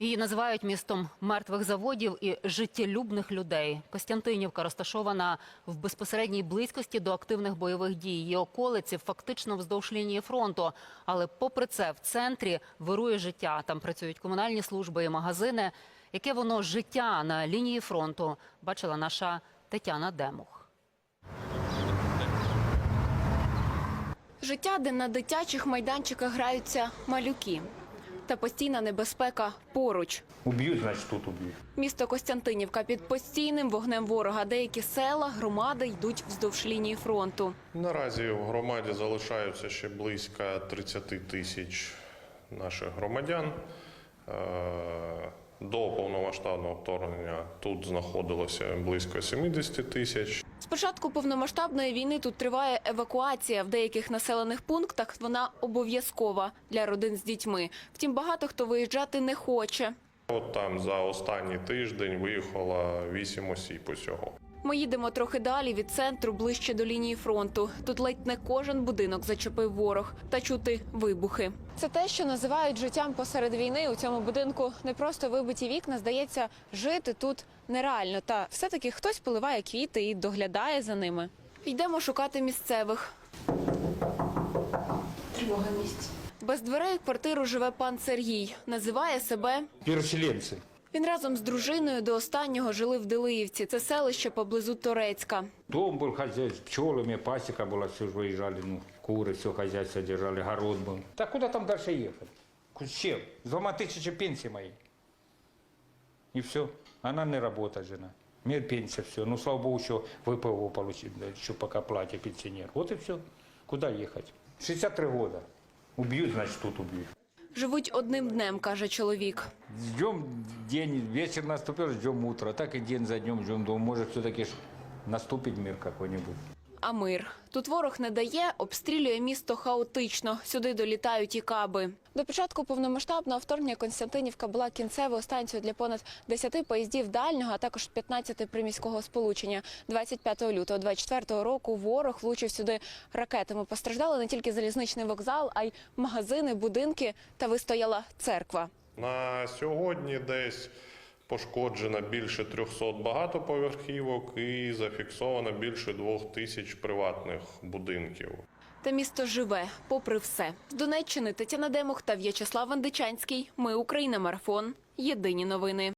Її називають містом мертвих заводів і життєлюбних людей. Костянтинівка розташована в безпосередній близькості до активних бойових дій. Її околиці фактично вздовж лінії фронту. Але попри це в центрі вирує життя. Там працюють комунальні служби і магазини. Яке воно життя на лінії фронту бачила наша Тетяна Демух. Життя, де на дитячих майданчиках граються малюки. Та постійна небезпека поруч. Уб'ють, значить тут уб'ють. Місто Костянтинівка під постійним вогнем ворога. Деякі села, громади йдуть вздовж лінії фронту. Наразі в громаді залишаються ще близько 30 тисяч наших громадян. Е, До повномасштабного вторгнення тут знаходилося близько 70 тисяч. З початку повномасштабної війни тут триває евакуація. В деяких населених пунктах вона обов'язкова для родин з дітьми. Втім, багато хто виїжджати не хоче. От там за останній тиждень виїхало 8 осіб усього. Ми їдемо трохи далі від центру, ближче до лінії фронту. Тут ледь не кожен будинок зачепив ворог та чути вибухи. Це те, що називають життям посеред війни. У цьому будинку не просто вибиті вікна. Здається, жити тут нереально. Та все-таки хтось поливає квіти і доглядає за ними. Йдемо шукати місцевих. Тривога місць. Без дверей в квартиру живе пан Сергій. Називає себе Переселенці. він разом з дружиною до останнього жили в Делиївці. Це селище поблизу Торецька. Дом был хозяйство, пчелами, пасека была, все же выезжали, ну, куры, все хозяйство держали, огород был. Так куда там дальше ехать? С чем? С двумя тысячи пенсии моей. И все. Она не работает, жена. Мне пенсия, все. Ну, слава богу, еще ВПО получить, да, еще пока платят пенсионер. Вот и все. Куда ехать? 63 года. Убьют, значит, тут убьют. Живуть одним днем, каже чоловік. Ждем день, вечер наступил, ждем утро. Так и день за днем ждем. Думаю, может, все-таки наступит мир какой-нибудь. А мир тут ворог не дає, обстрілює місто хаотично. Сюди долітають і каби. До початку повномасштабного вторгнення Константинівка була кінцевою станцією для понад 10 поїздів дальнього, а також 15 приміського сполучення. 25 лютого 24 року ворог влучив сюди ракетами. Постраждали не тільки залізничний вокзал, а й магазини, будинки та вистояла церква. На сьогодні десь пошкоджено більше 300 багатоповерхівок і зафіксовано більше двох тисяч приватних будинків. Та місто живе, попри все. З Донеччини Тетяна Демух та В'ячеслав Вандичанський. Ми Україна. Марафон. Єдині новини.